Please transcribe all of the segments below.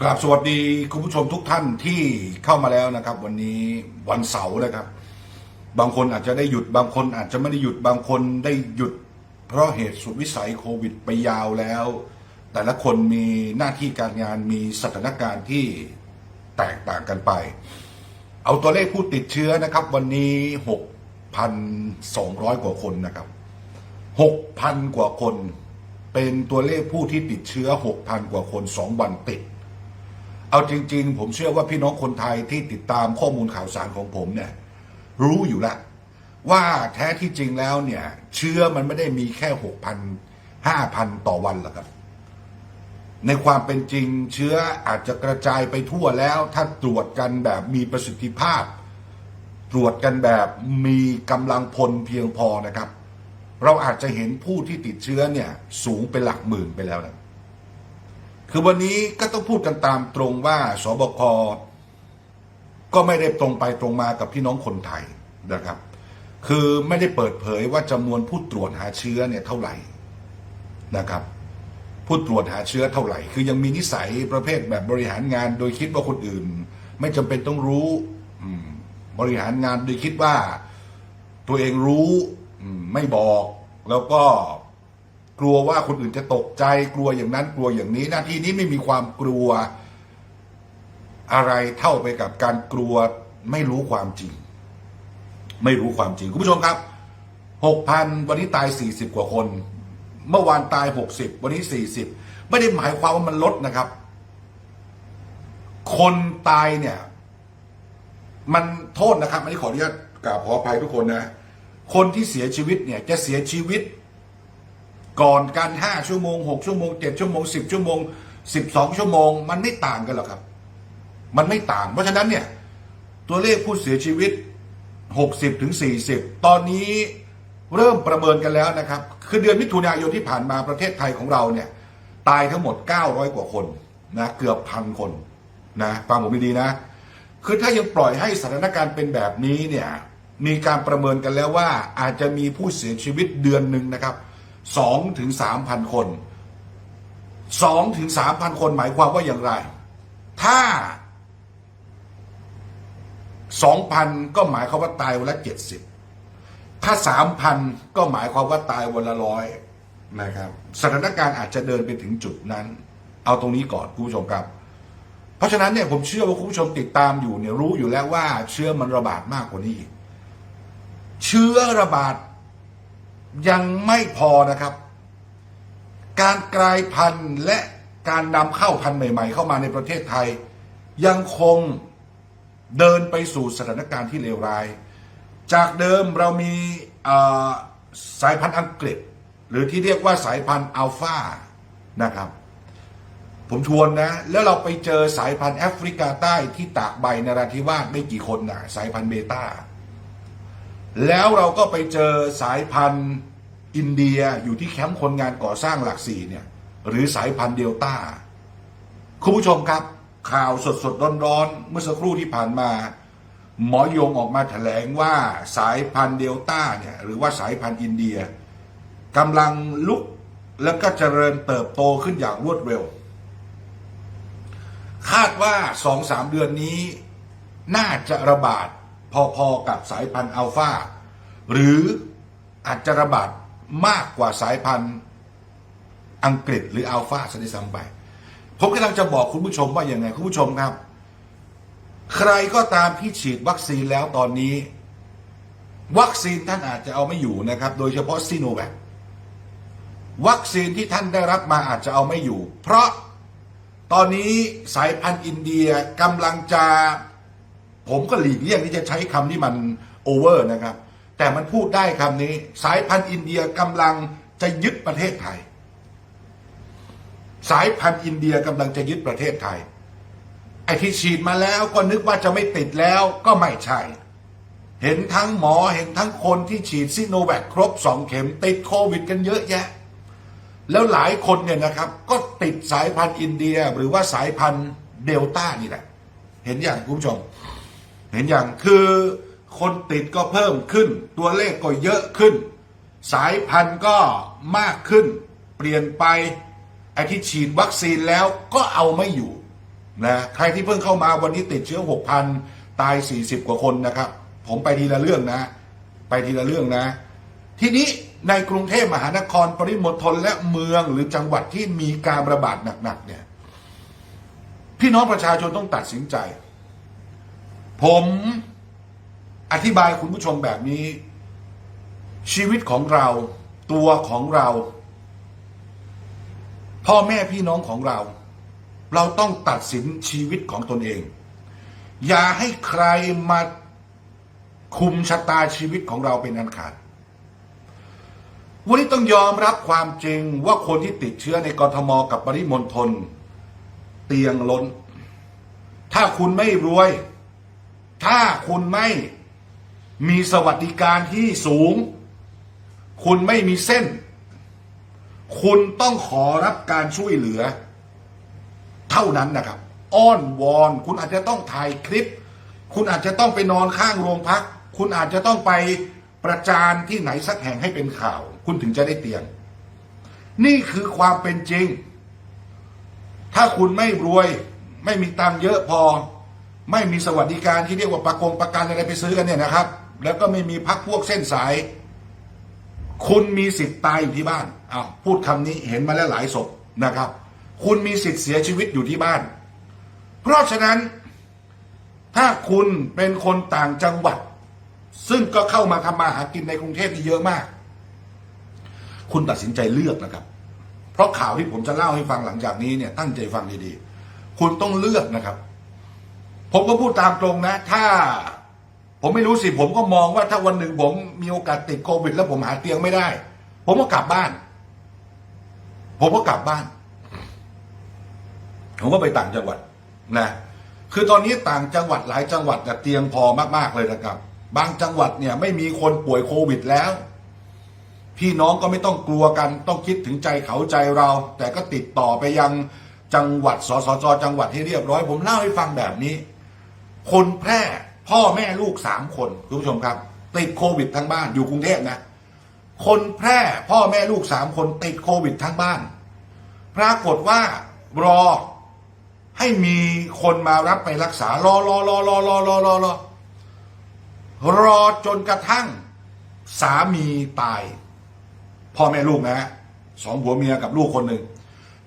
กราบสวัสดีคุณผู้ชมทุกท่านที่เข้ามาแล้วนะครับ วันนี้วันเสาร์นะครับ บางคนอาจจะได้หยุดบางคนอาจจะไม่ได้หยุดบางคนได้หยุด เพราะเหตุสุดวิสัยโควิดไปยาวแล้ว แต่ละคนมีหน้าที่การงานมีสถานการณ์ที่แตกต่างกันไป เอาตัวเลขผู้ติดเชื้อนะครับ วันนี้ 6,200 กว่าคนนะครับ 6,000 กว่าคน เป็นตัวเลขผู้ที่ติดเชื้อ 6,000 กว่าคน 2 วันติด เอาจริง ๆ ผมเชื่อว่าพี่น้องคนไทยที่ติดตามข้อมูลข่าวสารของผมเนี่ยรู้อยู่แล้วว่าแท้ที่จริงแล้วเนี่ย เชื้อมันไม่ได้มีแค่6,000 5,000ต่อวันหรอกครับ ในความเป็นจริงเชื้ออาจจะกระจายไปทั่วแล้ว ถ้าตรวจกันแบบมีประสิทธิภาพ ตรวจกันแบบมีกำลังพลเพียงพอนะครับ เราอาจจะเห็นผู้ที่ติดเชื้อเนี่ย สูงเป็นหลักหมื่นไปแล้วนะ คือวันนี้ก็ต้องพูดกันตามตรงว่าสบคก็ไม่ได้ตรงไปตรงมากับพี่น้องคนไทยนะครับ คือไม่ได้เปิดเผยว่าจำนวนผู้ตรวจหาเชื้อเนี่ยเท่าไหร่นะครับ ผู้ตรวจหาเชื้อเท่าไหร่ คือยังมีนิสัยประเภทแบบบริหารงาน โดยคิดว่าคนอื่น ไม่จำเป็นต้องรู้บริหารงานโดยคิดว่าตัวเองรู้ไม่บอกแล้วก็ กลัวว่าคนอื่นจะตกใจ กลัวอย่างนั้นกลัวอย่างนี้ หน้าที่นี้ไม่มีความกลัวอะไรเท่าไปกับการกลัวไม่รู้ความจริง ไม่รู้ความจริง คุณผู้ชมครับหกพันวันนี้ตายสี่สิบกว่าคน เมื่อวานตายหกสิบวันนี้สี่สิบไม่ได้หมายความว่ามันลดนะครับ คนตายเนี่ย มันโทษนะครับอันนี้ขออนุญาตกราบขออภัยทุกคนนะ คนที่เสียชีวิตเนี่ย จะเสียชีวิต ก่อนการห้าชั่วโมงหกชั่วโมงเจ็ดชั่วโมงสิบชั่วโมงสิบสองชั่วโมง มันไม่ต่างกันหรอกครับ มันไม่ต่าง เพราะฉะนั้นเนี่ย ตัวเลขผู้เสียชีวิต 60ถึง40 ตอนนี้เริ่มประเมินกันแล้วนะครับ คือเดือนมิถุนายนที่ผ่านมาประเทศไทยของเราเนี่ย ตายทั้งหมด 900 กว่าคนนะเกือบพันคนนะฟังผมดีๆนะ คือถ้ายังปล่อยให้สถานการณ์เป็นแบบนี้เนี่ยมีการประเมินกันแล้วว่าอาจจะมีผู้เสียชีวิตเดือนหนึ่งนะครับ 2ถึง3,000คน2ถึง3,000คนหมายความว่าอย่างไร ถ้าสองพันก็หมายความว่าตายวันละเจ็ดสิบถ้าสามพันก็หมายความว่าตายวันละร้อยนะครับสถานการณ์อาจจะเดินไปถึงจุดนั้น เอาตรงนี้ก่อนคุณผู้ชมครับ เพราะฉะนั้นเนี่ยผมเชื่อว่าคุณผู้ชมติดตามอยู่เนี่ยรู้อยู่แล้วว่าเชื้อมันระบาดมากกว่านี้อีกเชื้อระบาด ยังไม่พอนะครับ การกลายพันธุ์และการนำเข้าพันธุ์ใหม่ ๆ เข้ามาในประเทศไทย ยังคงเดินไปสู่สถานการณ์ที่เลวร้าย จากเดิมเรามีสายพันธุ์อังกฤษ หรือที่เรียกว่าสายพันธุ์อัลฟานะครับ ผมทวนนะ แล้วเราไปเจอสายพันธุ์แอฟริกาใต้ที่ตากใบนราธิวาสไม่กี่คนนะสายพันธุ์เบต้า แล้วเราก็ไปเจอสายพันธุ์อินเดียอยู่ที่แคมป์คนงานก่อสร้างหลักสี่เนี่ย หรือสายพันธุ์เดลต้าคุณผู้ชมครับ ข่าวสดสดร้อนร้อนๆเมื่อสักครู่ที่ผ่านมา หมอยงออกมาแถลงว่าสายพันธุ์เดลต้าเนี่ยหรือว่าสายพันธุ์อินเดียกำลังลุกแล้วก็เจริญเติบโตขึ้นอย่างรวดเร็ว คาดว่าสองสามเดือนนี้ น่าจะระบาด พอๆกับสายพันธุ์อัลฟาหรืออาจจะระบาดมากกว่าสายพันธุ์อังกฤษหรืออัลฟาซะด้วยซ้ำไปผมกำลังจะบอกคุณผู้ชมว่าอย่างไงคุณผู้ชมครับ ใครก็ตามที่ฉีดวัคซีนแล้วตอนนี้ วัคซีนท่านอาจจะเอาไม่อยู่นะครับ โดยเฉพาะซีโนแวควัคซีนที่ท่านได้รับมาอาจจะเอาไม่อยู่ เพราะตอนนี้สายพันธุ์อินเดียกำลังจะ ผมก็หลีกเลี่ยงที่จะใช้คำที่มันโอเวอร์นะครับ แต่มันพูดได้คำนี้ สายพันธุ์อินเดียกำลังจะยึดประเทศไทย สายพันธุ์อินเดียกำลังจะยึดประเทศไทย ไอ้ที่ฉีดมาแล้วก็นึกว่าจะไม่ติดแล้วก็ไม่ใช่ เห็นทั้งหมอเห็นทั้งคนที่ฉีดซิโนแวคครบสองเข็มติดโควิด กันเยอะแยะ แล้วหลายคนเนี่ยนะครับ ก็ติดสายพันธุ์อินเดียหรือว่าสายพันธุ์เดลต้านี่แหละ เห็นอย่างคุณผู้ชม เห็นอย่างคือคนติดก็เพิ่มขึ้น ตัวเลขก็เยอะขึ้น สายพันธุ์ก็มากขึ้น เปลี่ยนไปไอ้ที่ฉีดวัคซีนแล้วก็เอาไม่อยู่นะใครที่เพิ่งเข้ามาวันนี้ติดเชื้อ 6,000 ตาย 40 กว่าคนนะครับ ผมไปทีละเรื่องนะ ไปทีละเรื่องนะ ทีนี้ในกรุงเทพมหานครปริมณฑลและเมืองหรือจังหวัดที่มีการระบาดหนักๆเนี่ยพี่น้องประชาชนต้องตัดสินใจ ผมอธิบายคุณผู้ชมแบบนี้ ชีวิตของเรา ตัวของเรา พ่อแม่พี่น้องของเรา เราต้องตัดสินชีวิตของตนเอง อย่าให้ใครมาคุมชะตาชีวิตของเราเป็นอันขาดวันนี้ต้องยอมรับความจริงว่าคนที่ติดเชื้อในกรทมกับปริมณฑลเตียงล้น ถ้าคุณไม่รวย ถ้าคุณไม่มีสวัสดิการที่สูง คุณไม่มีเส้น คุณต้องขอรับการช่วยเหลือ เท่านั้นนะครับ อ้อนวอน คุณอาจจะต้องถ่ายคลิป คุณอาจจะต้องไปนอนข้างโรงพัก คุณอาจจะต้องไปประจานที่ไหนสักแห่งให้เป็นข่าว คุณถึงจะได้เตียง นี่คือความเป็นจริง ถ้าคุณไม่รวย ไม่มีตังเยอะพอ ไม่มีสวัสดิการที่เรียกว่าประกงประกันอะไรไปซื้อกันเนี่ยนะครับ แล้วก็ไม่มีพักพวกเส้นสาย คุณมีสิทธิ์ตายอยู่ที่บ้านอ้าวพูดคำนี้เห็นมาแล้วหลายศพนะครับ คุณมีสิทธิ์เสียชีวิตอยู่ที่บ้าน เพราะฉะนั้น ถ้าคุณเป็นคนต่างจังหวัด ซึ่งก็เข้ามาทำมาหากินในกรุงเทพนี่เยอะมาก คุณตัดสินใจเลือกนะครับ เพราะข่าวที่ผมจะเล่าให้ฟังหลังจากนี้เนี่ยตั้งใจฟังดีๆ คุณต้องเลือกนะครับ ผมก็พูดตามตรงนะ ถ้า ผมไม่รู้สิผมก็มองว่าถ้าวันหนึ่งผมมีโอกาสติดโควิด แล้วผมหาเตียงไม่ได้ ผมก็กลับบ้าน ผมก็กลับบ้าน ผมก็ไปต่างจังหวัดนะคือตอนนี้ต่างจังหวัดหลายจังหวัดน่เตียงพอมากๆเลยนะครับ บางจังหวัดเนี่ย ไม่มีคนป่วยโควิดแล้ว พี่น้องก็ไม่ต้องกลัวกัน ต้องคิดถึงใจเขาใจเรา แต่ก็ติดต่อไปยังจังหวัดสสจจังหวัดให้เรียบร้อย ผมเล่าให้ฟังแบบนี้ คนแพร่พ่อแม่ลูกสามคนคุณผู้ชมครับติดโควิดทั้งบ้านอยู่กรุงเทพนะ คนแพร่พ่อแม่ลูกสามคนติดโควิดทั้งบ้าน ปรากฏว่ารอให้มีคนมารับไปรักษารอรอรอรอรอรอรอรอรอจนกระทั่งสามีตาย พ่อแม่ลูกนะสองผัวเมียกับลูกคนหนึ่ง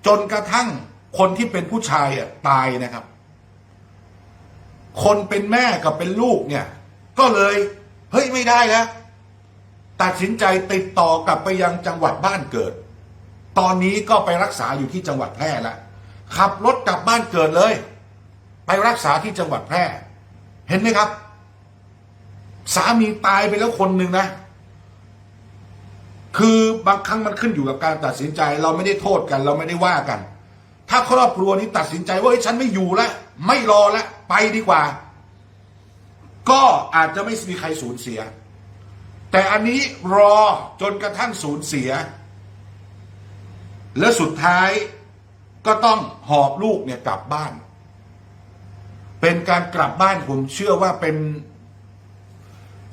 จนกระทั่งคนที่เป็นผู้ชายอะตายนะครับ คนเป็นแม่กับเป็นลูกเนี่ย ก็เลยเฮ้ยไม่ได้แล้วตัดสินใจติดต่อกลับไปยังจังหวัดบ้านเกิด ตอนนี้ก็ไปรักษาอยู่ที่จังหวัดแพร่แล้วขับรถกลับบ้านเกิดเลย ไปรักษาที่จังหวัดแพร่ เห็นไหมครับ สามีตายไปแล้วคนหนึ่งนะ คือบางครั้งมันขึ้นอยู่กับการตัดสินใจ เราไม่ได้โทษกัน เราไม่ได้ว่ากัน ถ้าครอบครัวนี้ตัดสินใจว่าเฮ้ฉันไม่อยู่แล้ว ไม่รอแล้วไปดีกว่า ก็อาจจะไม่มีใครสูญเสีย แต่อันนี้รอจนกระทั่งสูญเสีย และสุดท้ายก็ต้องหอบลูกเนี่ยกลับบ้าน เป็นการกลับบ้านผมเชื่อว่าเป็น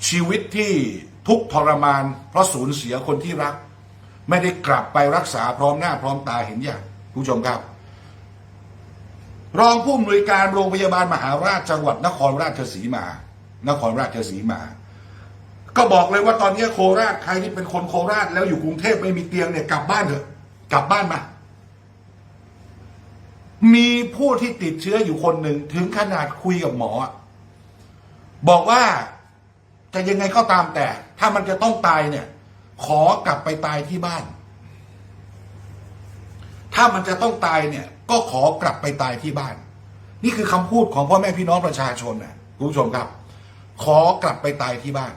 ชีวิตที่ทุกทรมาน เพราะสูญเสียคนที่รัก ไม่ได้กลับไปรักษาพร้อมหน้าพร้อมตาเห็นอย่างผู้ชมครับ รองผู้อำนวยการโรงพยาบาลมหาราชจังหวัดนครราชสีมา นครราชสีมา ก็บอกเลยว่าตอนนี้โคราชใครที่เป็นคนโคราชแล้วอยู่กรุงเทพไม่มีเตียงเนี่ยกลับบ้านเถอะ กลับบ้านมามีผู้ที่ติดเชื้ออยู่คนหนึ่งถึงขนาดคุยกับหมอ บอกว่าจะยังไงก็ตามแต่ ถ้ามันจะต้องตายเนี่ย ขอกลับไปตายที่บ้าน ถ้ามันจะต้องตายเนี่ย ก็ขอกลับไปตายที่บ้าน นี่คือคำพูดของพ่อแม่พี่น้องประชาชนนะคุณผู้ชมครับ ขอกลับไปตายที่บ้าน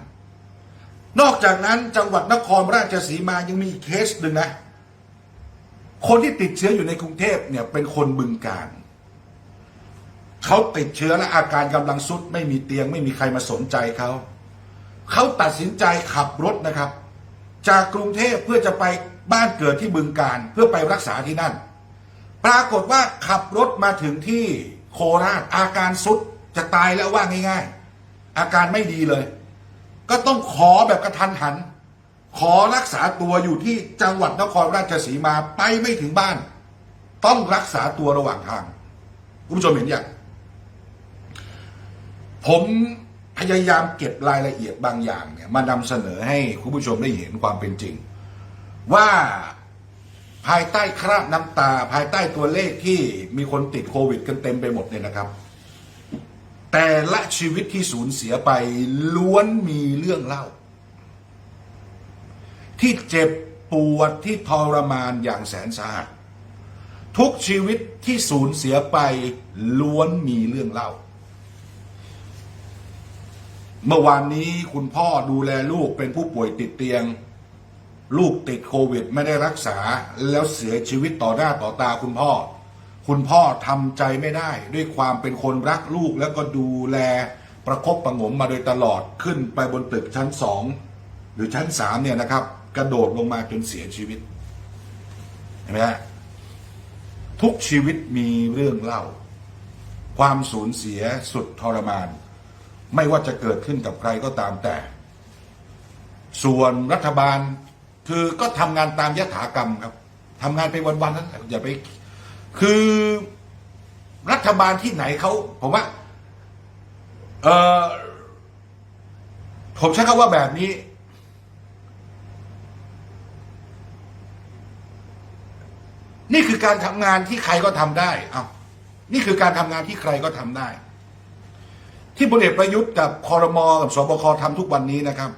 นอกจากนั้นจังหวัดนครราชสีมายังมีเคสหนึ่งนะ คนที่ติดเชื้ออยู่ในกรุงเทพเนี่ยเป็นคนบึงการเขาติดเชื้อและอาการกำลังสุด ไม่มีเตียงไม่มีใครมาสนใจเขาเขาตัดสินใจขับรถนะครับ จากกรุงเทพเพื่อจะไปบ้านเกิดที่บึงการเพื่อไปรักษาที่นั่น ปรากฏว่าขับรถมาถึงที่โคราชอาการสุดจะตายแล้วว่าง่ายๆ อาการไม่ดีเลย ก็ต้องขอแบบกระทันหัน ขอรักษาตัวอยู่ที่จังหวัดนครราชสีมาไปไม่ถึงบ้าน ต้องรักษาตัวระหว่างทางคุณผู้ชมเห็นอย่างผมพยายามเก็บรายละเอียดบางอย่างเนี่ยมานำเสนอให้คุณผู้ชมได้เห็นความเป็นจริง ว่า ภายใต้คราบน้ำตา ภายใต้ตัวเลขที่มีคนติดโควิดกันเต็มไปหมดเนี่ยนะครับ แต่ละชีวิตที่สูญเสียไปล้วนมีเรื่องเล่า ที่เจ็บปวดที่ทรมานอย่างแสนสาหัสทุกชีวิตที่สูญเสียไปล้วนมีเรื่องเล่า เมื่อวานนี้คุณพ่อดูแลลูกเป็นผู้ป่วยติดเตียง ลูกติดโควิดไม่ได้รักษาแล้วเสียชีวิตต่อหน้าต่อตาคุณพ่อ คุณพ่อทำใจไม่ได้ ด้วยความเป็นคนรักลูกแล้วก็ดูแลประคบประงมมาโดยตลอดขึ้นไปบนตึกชั้นสองหรือชั้นสามเนี่ยนะครับ กระโดดลงมาจนเสียชีวิตเห็นไหมฮะทุกชีวิตมีเรื่องเล่า ความสูญเสียสุดทรมาน ไม่ว่าจะเกิดขึ้นกับใครก็ตามแต่ ส่วนรัฐบาล คือก็ทำงานตามยถากรรมครับทำงานไปวันๆนั้นอย่าไป คือรัฐบาลที่ไหนเขาผมว่าเออผมใช้คำว่าแบบนี้ นี่คือการทำงานที่ใครก็ทำได้เอา้านี่คือการทำงานที่ใครก็ทำได้ ที่พลเอกประยุทธ์กับคอรมอกับสบคทำทุกวันนี้นะครับ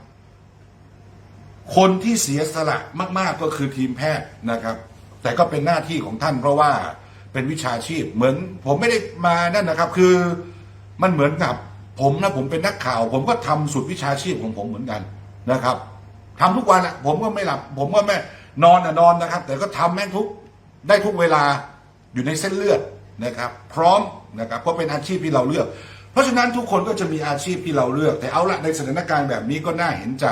คนที่เสียสละมาก ๆก็คือทีมแพทย์นะครับ แต่ก็เป็นหน้าที่ของท่านเพราะว่าเป็นวิชาชีพเหมือนผมไม่ได้มานั่นนะครับ คือมันเหมือนกับผมนะผมเป็นนักข่าว ผมก็ทำสุดวิชาชีพของผมเหมือนกันนะครับทำทุกวันอะผมก็ไม่หลับ ผมก็ไม่นอนอะนอนนะครับ แต่ก็ทำแม่งทุกได้ทุกเวลาอยู่ในเส้นเลือดนะครับ พร้อมนะครับเพราะเป็นอาชีพที่เราเลือก เพราะฉะนั้นทุกคนก็จะมีอาชีพที่เราเลือก แต่เอาละในสถานการณ์แบบนี้ก็น่าเห็นใจ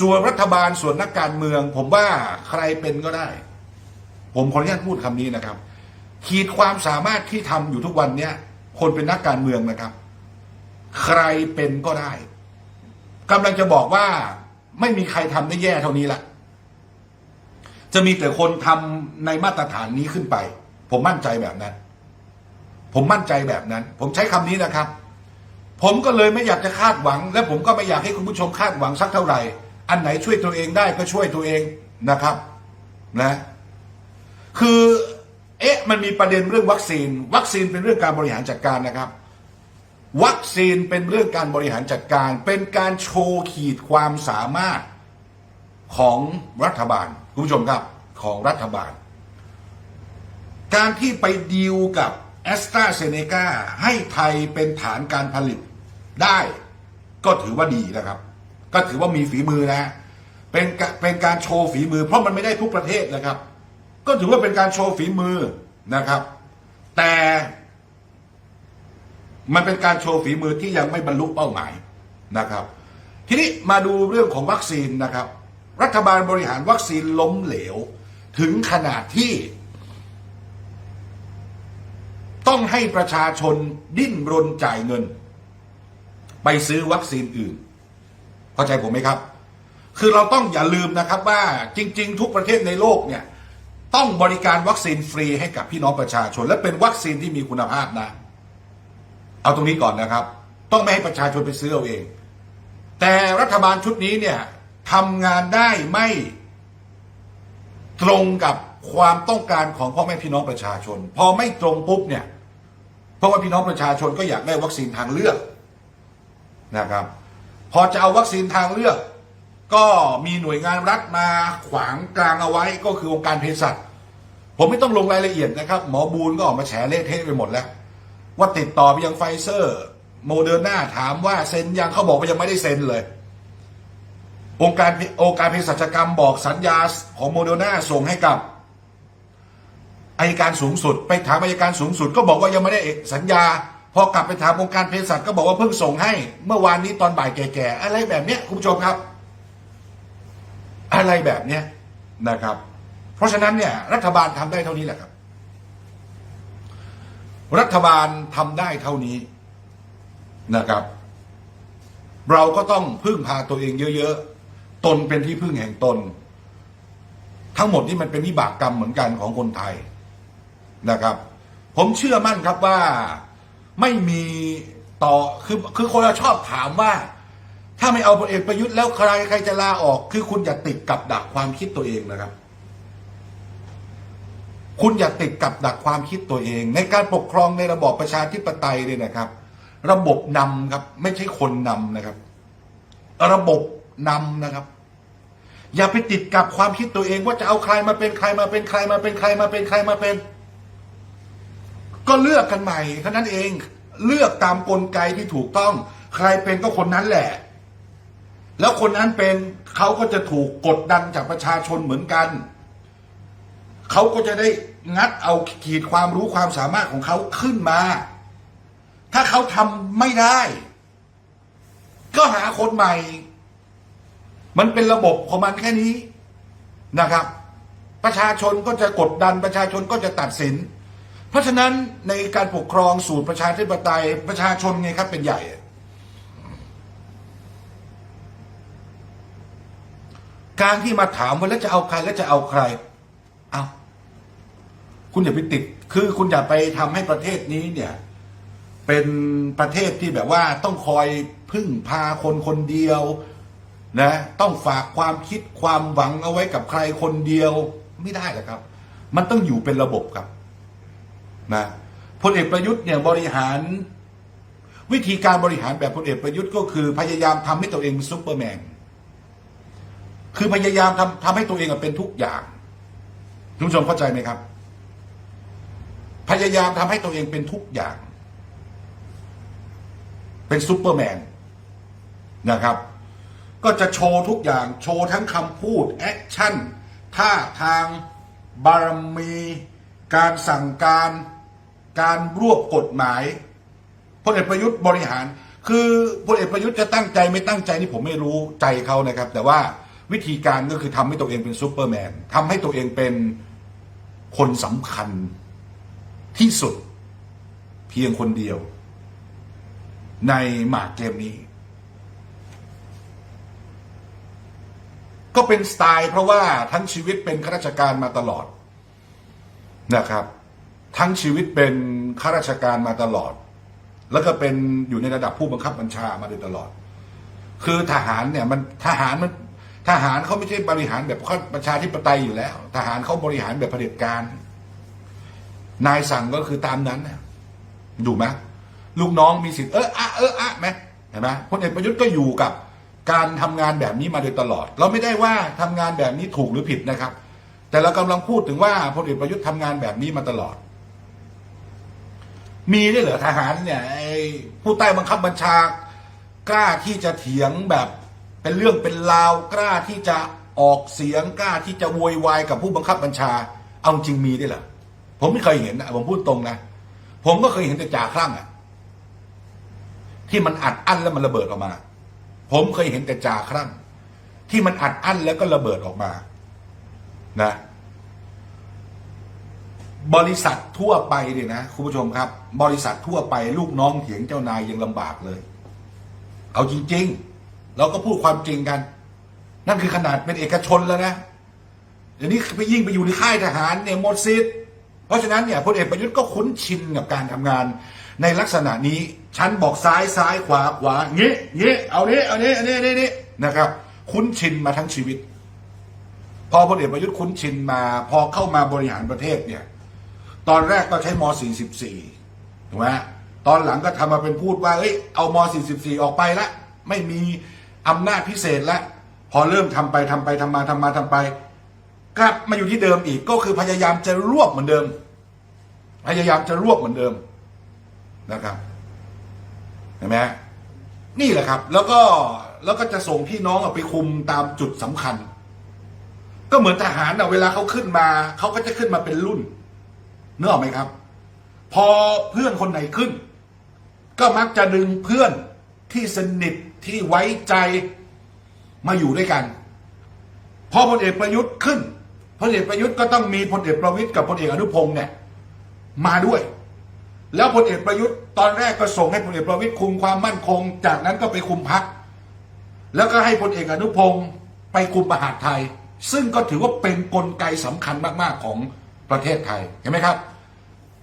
ส่วนรัฐบาลส่วนนักการเมือง ผมว่าใครเป็นก็ได้ ผมขออนุญาตพูดคำนี้นะครับ ขีดความสามารถที่ทำอยู่ทุกวันเนี้ยคนเป็นนักการเมืองนะครับ ใครเป็นก็ได้กำลังจะบอกว่าไม่มีใครทำได้แย่เท่านี้ละจะมีแต่คนทำในมาตรฐานนี้ขึ้นไป ผมมั่นใจแบบนั้น ผมมั่นใจแบบนั้น ผมใช้คำนี้นะครับผมก็เลยไม่อยากจะคาดหวัง และผมก็ไม่อยากให้คุณผู้ชมคาดหวังสักเท่าไหร่ อันไหนช่วยตัวเองได้ก็ช่วยตัวเองนะครับนะ คือเอ๊ะมันมีประเด็นเรื่องวัคซีน วัคซีนเป็นเรื่องการบริหารจัดการนะครับ วัคซีนเป็นเรื่องการบริหารจัดการ เป็นการโชว์ขีดความสามารถของรัฐบาลคุณผู้ชมครับของรัฐบาล การที่ไปดีลกับแอสตราเซเนกาให้ไทยเป็นฐานการผลิตได้ ก็ถือว่าดีนะครับ ก็ถือว่ามีฝีมือนะเป็นกะเป็นการโชว์ฝีมือ เพราะมันไม่ได้ทุกประเทศนะครับ ก็ถือว่าเป็นการโชว์ฝีมือนะครับ แต่มันเป็นการโชว์ฝีมือที่ยังไม่บรรลุเป้าหมายนะครับ ทีนี้มาดูเรื่องของวัคซีนนะครับ รัฐบาลบริหารวัคซีนล้มเหลว ถึงขนาดที่ ต้องให้ประชาชนดิ้นรนจ่ายเงิน ไปซื้อวัคซีนอื่น เข้าใจผมไหมครับ คือเราต้องอย่าลืมนะครับว่าจริง ๆ ทุกประเทศในโลกเนี่ยต้องบริการวัคซีนฟรีให้กับพี่น้องประชาชน และเป็นวัคซีนที่มีคุณภาพนะ เอาตรงนี้ก่อนนะครับ ต้องไม่ให้ประชาชนไปซื้อเอาเอง แต่รัฐบาลชุดนี้เนี่ยทำงานได้ไม่ตรงกับความต้องการของพ่อแม่พี่น้องประชาชน พอไม่ตรงปุ๊บเนี่ยเพราะว่าพี่น้องประชาชนก็อยากได้วัคซีนทางเลือกนะครับ อจะเอาวัคซีนทางเลือก ก็มีหน่วยงานรัฐมาขวางกลางเอาไว้ก็คือองค์การเภสัชผมไม่ต้องลงรายละเอียดนะครับ หมอบูนก็ออกมาแฉเละเทะไปหมดแล้ว ว่าติดต่อไปยังไฟเซอร์โมเดอร์นาถามว่าเซ็นยังเขาบอกว่ายังไม่ได้เซ็นเลย องค์การองค์การเภสัชกรรมบอกสัญญาของโมเดอร์นาส่งให้กับอายการสูงสุด ไปถามอายการสูงสุดก็บอกว่ายังไม่ได้เอกสัญญา พอกลับไปถามองค์การเภสัชก็บอกว่าเพิ่งส่งให้ เมื่อวานนี้ตอนบ่ายแก่ๆ อะไรแบบเนี้ยคุณผู้ชมครับ อะไรแบบเนี้ยนะครับ เพราะฉะนั้นเนี่ย รัฐบาลทำได้เท่านี้แหละครับ รัฐบาลทำได้เท่านี้นะครับ เราก็ต้องพึ่งพาตัวเองเยอะๆ ตนเป็นที่พึ่งแห่งตน ทั้งหมดนี่มันเป็นวิบากกรรมเหมือนกันของคนไทยนะครับ ผมเชื่อมั่นครับว่า ไม่มีต่อคือคือคนเราชอบถามว่า ถ้าไม่เอาพลเอกประยุทธ์แล้วใครใครจะลาออก คือคุณอย่าติดกับดักความคิดตัวเองนะครับ คุณอย่าติดกับดักความคิดตัวเอง ในการปกครองในระบอบประชาธิปไตยเนี่ยนะครับ ระบบนำครับ ไม่ใช่คนนำนะครับ ระบบนำนะครับ อย่าไปติดกับความคิดตัวเอง ว่าจะเอาใครมาเป็นใครมาเป็นใครมาเป็นใครมาเป็นใครมาเป็น ก็เลือกกันใหม่แค่นั้นเอง เลือกตามกลไกที่ถูกต้อง ใครเป็นก็คนนั้นแหละ แล้วคนนั้นเป็นเขาก็จะถูกกดดันจากประชาชนเหมือนกัน เขาก็จะได้งัดเอาขีดความรู้ความสามารถของเขาขึ้นมา ถ้าเขาทำไม่ได้ ก็หาคนใหม่ มันเป็นระบบของมันแค่นี้นะครับ ประชาชนก็จะกดดันประชาชนก็จะตัดสิน ราะฉะนั้นในการปกครองสูตรประชาธิปไตยประชาชนไงครับเป็นใหญ่ การที่มาถามว่าแล้วจะเอาใครแล้วจะเอาใคร เอาคุณอย่าไปติด คือคุณอย่าไปทำให้ประเทศนี้เนี่ย เป็นประเทศที่แบบว่าต้องคอยพึ่งพาคนคนเดียวนะต้องฝากความคิดความหวังเอาไว้กับใครคนเดียวไม่ได้หรอกครับ มันต้องอยู่เป็นระบบครับ นะพลเอกประยุทธ์เนี่ยบริหาร วิธีการบริหารแบบพลเอกประยุทธ์ก็คือพยายามทำให้ตัวเองเป็นซุปเปอร์แมนคือพยายามทำทำให้ตัวเองเป็นทุกอย่างคุณผู้ชมเข้าใจไหมครับ พยายามทำให้ตัวเองเป็นทุกอย่าง เป็นซูเปอร์แมนนะครับ ก็จะโชว์ทุกอย่าง โชว์ทั้งคำพูดแอคชั่นท่าทางบารมี การสั่งการ การรวบกฎหมายพลเอกประยุทธ์บริหาร คือพลเอกประยุทธ์จะตั้งใจไม่ตั้งใจนี่ผมไม่รู้ใจเขานะครับ แต่ว่าวิธีการก็คือทำให้ตัวเองเป็นซูเปอร์แมนทำให้ตัวเองเป็นคนสำคัญที่สุดเพียงคนเดียว ในหมากเกมนี้ ก็เป็นสไตล์เพราะว่าทั้งชีวิตเป็นข้าราชการมาตลอดนะครับ ทั้งชีวิตเป็นข้าราชการมาตลอด แล้วก็เป็นอยู่ในระดับผู้บังคับบัญชามาโดยตลอด คือทหารเนี่ยมันทหารมันทหารเขาไม่ใช่บริหารแบบประชาธิปไตยอยู่แล้ว ทหารเขาบริหารแบบเผด็จการ นายสั่งก็คือตามนั้นนะดูไหมลูกน้องมีสิทธิ์เอออะเอออะไหมเห็นไหมพลเอกประยุทธ์ก็อยู่กับการทำงานแบบนี้มาโดยตลอด เราไม่ได้ว่าทำงานแบบนี้ถูกหรือผิดนะครับ แต่เรากำลังพูดถึงว่าพลเอกประยุทธ์ทำงานแบบนี้มาตลอด มีด้วยเหรอทหารเนี่ยไอ้ผู้ใต้บังคับบัญชากล้าที่จะเถียงแบบเป็นเรื่องเป็นราวกล้าที่จะออกเสียงกล้าที่จะโวยวายกับผู้บังคับบัญชา เอาจริงมีด้วยเหรอผมไม่เคยเห็นนะผมพูดตรงนะผมก็เคยเห็นแต่จ่าคลั่งอะที่มันอัดอั้นแล้วมันระเบิดออกมา ผมเคยเห็นแต่จ่าคลั่งที่มันอัดอั้นแล้วก็ระเบิดออกมา นะ บริษัททั่วไปเนี่ยนะคุณผู้ชมครับ บริษัททั่วไปลูกน้องเถียงเจ้านายยังลำบากเลย เอาจริง ๆ เราก็พูดความจริงกัน นั่นคือขนาดเป็นเอกชนแล้วนะเดี๋ยวนี้ไปยิ่งไปอยู่ในค่ายทหารเนี่ยหมดสิทธิ์เพราะฉะนั้นเนี่ยพลเอกประยุทธ์ก็คุ้นชินกับการทำงาน ในลักษณะนี้ฉันบอกซ้ายซ้ายขวาขวาเงี้ยเงี้ยเอานี้เอานี้อันนี้อันนี้นี่นะครับ คุ้นชินมาทั้งชีวิต พอพลเอกประยุทธ์คุ้นชินมา พอเข้ามาบริหารประเทศเนี่ย ตอนแรกก็ใช้ม 44 ถูกไหมตอนหลังก็ทำมาเป็นพูดว่าเอ้ยเอาม 44 ออกไปละไม่มีอำนาจพิเศษละพอเริ่มทำไปทำไปทำมาทำมาทำไปกลับมาอยู่ที่เดิมอีกก็คือพยายามจะรวบเหมือนเดิม พยายามจะรวบเหมือนเดิมนะครับเห็นไหมนี่แหละครับ แล้วก็แล้วก็จะส่งพี่น้องออกไปคุมตามจุดสำคัญ ก็เหมือนทหารนะเวลาเขาขึ้นมาเขาก็จะขึ้นมาเป็นรุ่น เนื้อออกไหมครับ พอเพื่อนคนไหนขึ้น ก็มักจะดึงเพื่อนที่สนิทที่ไว้ใจมาอยู่ด้วยกัน พอพลเอกประยุทธ์ขึ้นพลเอกประยุทธ์ก็ต้องมีพลเอกประวิตยกับพลเอกอนุพงศ์เนี่ยมาด้วย แล้วพลเอกประยุทธ์ตอนแรกก็ส่งให้พลเอกประวิตยคุมความมั่นคง จากนั้นก็ไปคุมพักแล้วก็ให้พลเอกอนุพงศ์ไปคุมมหาดไทย ซึ่งก็ถือว่าเป็นนกลไกสำคัญมากๆของ ประเทศไทยเห็นไหมครับ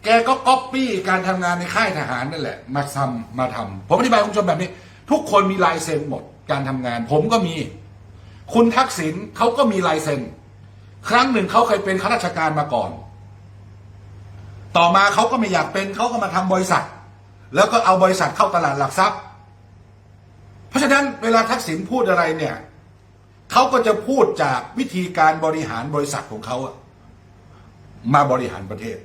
แกก็ก๊อปปี้การทำงานในค่ายทหารนั่นแหละ มาทำมาทำผมอธิบายคุณผู้ชมแบบนี้ ทุกคนมีลายเซ็นหมดการทำงาน ผมก็มี คุณทักษิณเขาก็มีลายเซ็นครั้งหนึ่งเขาเคยเป็นข้าราชการมาก่อน ต่อมาเขาก็ไม่อยากเป็นเขาก็มาทำบริษัท แล้วก็เอาบริษัทเข้าตลาดหลักทรัพย์ เพราะฉะนั้นเวลาทักษิณพูดอะไรเนี่ยเขาก็จะพูดจากวิธีการบริหารบริษัทของเขาอะ มาบริหารประเทศ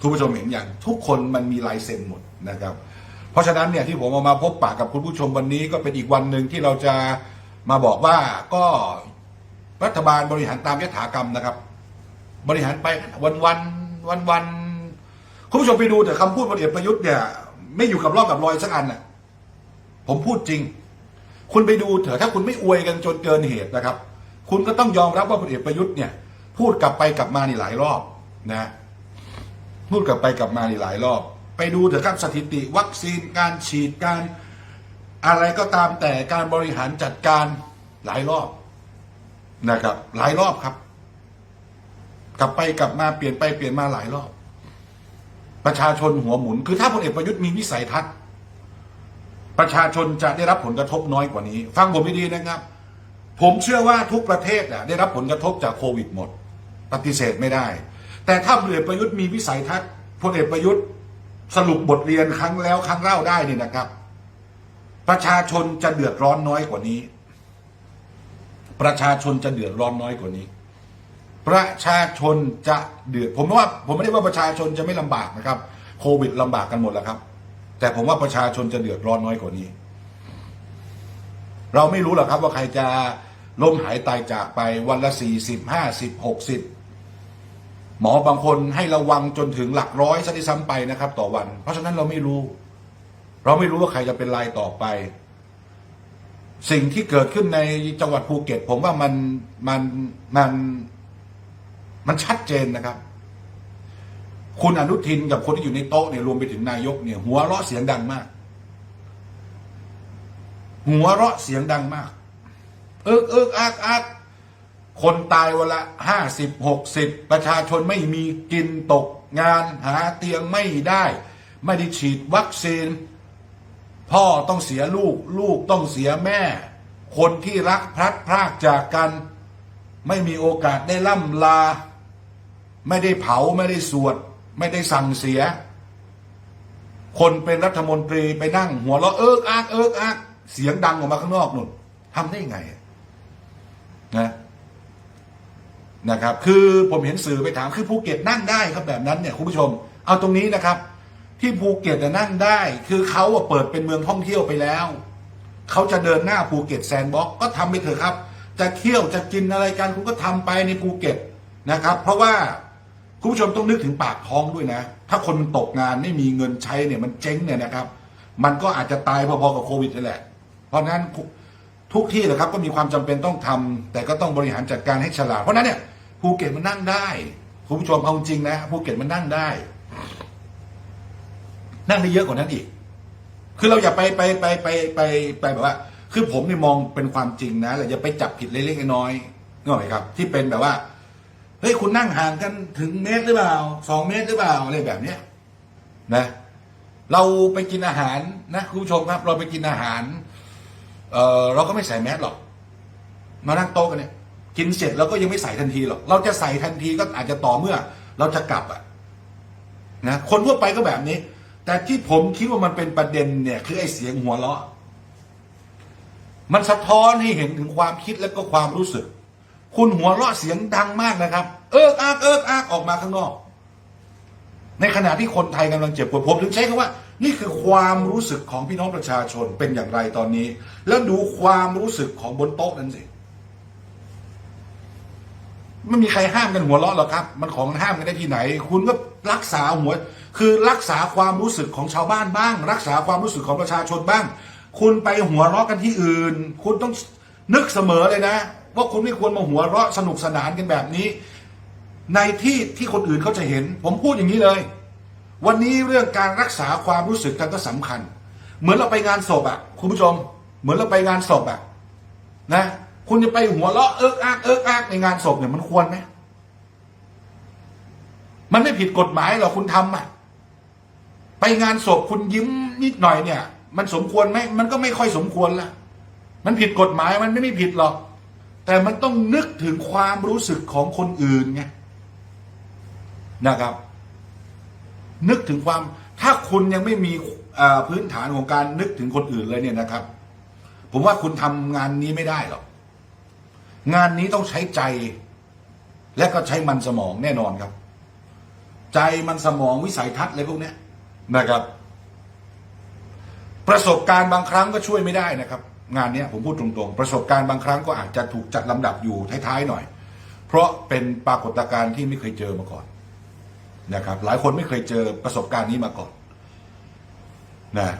คุณผู้ชมเห็นอย่างทุกคนมันมีลายเซ็นหมดนะครับ เพราะฉะนั้นเนี่ยที่ผมเอามาพบปะกับคุณผู้ชมวันนี้ก็เป็นอีกวันหนึ่งที่เราจะมาบอกว่าก็รัฐบาลบริหารตามยถากรรมนะครับ บริหารไปวันวันวันวันคุณผู้ชมไปดูแต่คำพูดพลเอกประยุทธ์เนี่ยไม่อยู่กับรอบกับรอยสักอันน่ะผมพูดจริง คุณไปดูเถอะถ้าคุณไม่อวยกันจนเกินเหตุนะครับ คุณก็ต้องยอมรับว่าพลเอกประยุทธ์เนี่ย พูดกลับไปกลับมานี่หลายรอบนะ พูดกลับไปกลับมานี่หลายรอบ ไปดูเถอะครับสถิติ วัคซีนการฉีดการอะไรก็ตามแต่การบริหารจัดการหลายรอบนะครับ หลายรอบครับ กลับไปกลับมาเปลี่ยนไปเปลี่ยนมาหลายรอบ ประชาชนหัวหมุน คือถ้าพลเอกประยุทธ์มีวิสัยทัศน์ ประชาชนจะได้รับผลกระทบน้อยกว่านี้ ฟังผมดีๆนะครับ ผมเชื่อว่าทุกประเทศอะได้รับผลกระทบจากโควิดหมด ปฏิเสธไม่ได้ แต่ถ้าพลเอกประยุทธ์มีวิสัยทัศน์พลเอกประยุทธ์สรุปบทเรียนครั้งแล้วครั้งเล่าได้นี่นะครับ ประชาชนจะเดือดร้อนน้อยกว่านี้ ประชาชนจะเดือดร้อนน้อยกว่านี้ ประชาชนจะเดือดผมว่า ผมไม่ได้ว่าประชาชนจะไม่ลำบากนะครับ โควิดลำบากกันหมดแล้วครับ แต่ผมว่าประชาชนจะเดือดร้อนน้อยกว่านี้ เราไม่รู้หรอกครับว่าใครจะล้มหายตายจากไปวันละสี่สิบห้าสิบหกสิบ หมอบางคนให้ระวังจนถึงหลักร้อยซะที่ซ้ำไปนะครับ ต่อวัน เพราะฉะนั้นเราไม่รู้ เราไม่รู้ว่าใครจะเป็นรายต่อไป สิ่งที่เกิดขึ้นในจังหวัดภูเก็ต ผมว่ามันมันมันมันชัดเจนนะครับ คุณอนุทินกับคนที่อยู่ในโต๊ะเนี่ยรวมไปถึงนายกเนี่ย หัวเราะเสียงดังมาก หัวเราะเสียงดังมาก เอิกเอิกอักอัก คนตายวันละห้าสิบหกสิบประชาชนไม่มีกินตกงานหาเตียงไม่ได้ ไม่ได้ฉีดวัคซีน พ่อต้องเสียลูก ลูกต้องเสียแม่ คนที่รักพลัดพรากจากกัน ไม่มีโอกาสได้ล่ำลา ไม่ได้เผาไม่ได้สวด ไม่ได้สั่งเสีย คนเป็นรัฐมนตรีไปนั่ง หัวเราะเอิกอักเอิกอักเสียงดังออกมาข้างนอกนุ่นทำได้ไงนะ นะครับ คือผมเห็นสื่อไปถามคือภูเก็ตนั่งได้ครับแบบนั้นเนี่ยคุณผู้ชม เอาตรงนี้นะครับ ที่ภูเก็ตน่ะนั่งได้ คือเขาเปิดเป็นเมืองท่องเที่ยวไปแล้วเขาจะเดินหน้าภูเก็ตแซนด์บ็อกก็ทำไปเถอะครับ จะเที่ยวจะกินอะไรกันคุณก็ทำไปในภูเก็ตนะครับ เพราะว่าคุณผู้ชมต้องนึกถึงปากท้องด้วยนะ ถ้าคนมันตกงานไม่มีเงินใช้เนี่ยมันเจ๊งเนี่ยนะครับ มันก็อาจจะตายพอๆกับโควิดนี่แหละ เพราะฉะนั้น ทุกที่นะครับก็มีความจำเป็นต้องทำแต่ก็ต้องบริหารจัดการให้ฉลาดเพราะนั้นเนี่ยภูเก็ตมันนั่งได้คุณผู้ชมเอาจริงนะภูเก็ตมันนั่งได้ นั่งได้เยอะกว่านั้นอีก คือเราอย่าไปไปไปไปไปไปแบบว่า คือผมเนี่ยมองเป็นความจริงนะเราอย่าไปจับผิดเล็กๆน้อยๆนึกออกไหมครับ ที่เป็นแบบว่าเฮ้ยคุณนั่งห่างกันถึงเมตรหรือเปล่าสองเมตรหรือเปล่าอะไรแบบเนี้ยนะ เราไปกินอาหารนะคุณผู้ชมครับ เราไปกินอาหาร เออเราก็ไม่ใส่แมสหรอก มานั่งโต๊ะกันเนี่ย กินเสร็จเราก็ยังไม่ใส่ทันทีหรอก เราจะใส่ทันทีก็อาจจะต่อเมื่อ เราจะกลับอะนะคนทั่วไปก็แบบนี้ แต่ที่ผมคิดว่ามันเป็นประเด็นเนี่ย คือไอ้เสียงหัวเราะ มันสะท้อนให้เห็นถึงความคิดและก็ความรู้สึก คุณหัวเราะเสียงดังมากนะครับ เอิกอักเอิกอักออกมาข้างนอก ในขณะที่คนไทยกำลังเจ็บปวดผมถึงใช้คำว่า นี่คือความรู้สึกของพี่น้องประชาชนเป็นอย่างไรตอนนี้ แล้วดูความรู้สึกของบนโต๊ะนั้นสิไม่มีใครห้ามกันหัวเราะหรอกครับ มันของห้ามกันได้ที่ไหน คุณก็รักษาหัว คือรักษาความรู้สึกของชาวบ้านบ้าง รักษาความรู้สึกของประชาชนบ้าง คุณไปหัวเราะกันที่อื่น คุณต้องนึกเสมอเลยนะ ว่าคุณไม่ควรมาหัวเราะสนุกสนานกันแบบนี้ ในที่ที่คนอื่นเขาจะเห็น ผมพูดอย่างนี้เลย วันนี้เรื่องการรักษาความรู้สึกกันก็สำคัญ เหมือนเราไปงานศพอะ คุณผู้ชม เหมือนเราไปงานศพอะ นะ คุณจะไปหัวเราะเอิกอักเอิกอักในงานศพเนี่ยมันควรไหมมันไม่ผิดกฎหมายหรอกคุณทำอะ ไปงานศพคุณยิ้มนิดหน่อยเนี่ย มันสมควรไหมมันก็ไม่ค่อยสมควรละมันผิดกฎหมายมันไม่ไม่ผิดหรอกแต่มันต้องนึกถึงความรู้สึกของคนอื่นไง นะครับ นึกถึงความถ้าคุณยังไม่มีพื้นฐานของการนึกถึงคนอื่นเลยเนี่ยนะครับ ผมว่าคุณทำงานนี้ไม่ได้หรอกงานนี้ต้องใช้ใจ และก็ใช้มันสมองแน่นอนครับ ใจมันสมองวิสัยทัศน์อะไรพวกนี้นะครับ ประสบการณ์บางครั้งก็ช่วยไม่ได้นะครับ งานนี้ผมพูดตรงๆ ประสบการณ์บางครั้งก็อาจจะถูกจัดลำดับอยู่ท้ายๆหน่อย เพราะเป็นปรากฏการณ์ที่ไม่เคยเจอมาก่อน นะครับ หลายคนไม่เคยเจอประสบการณ์นี้มาก่อนนะ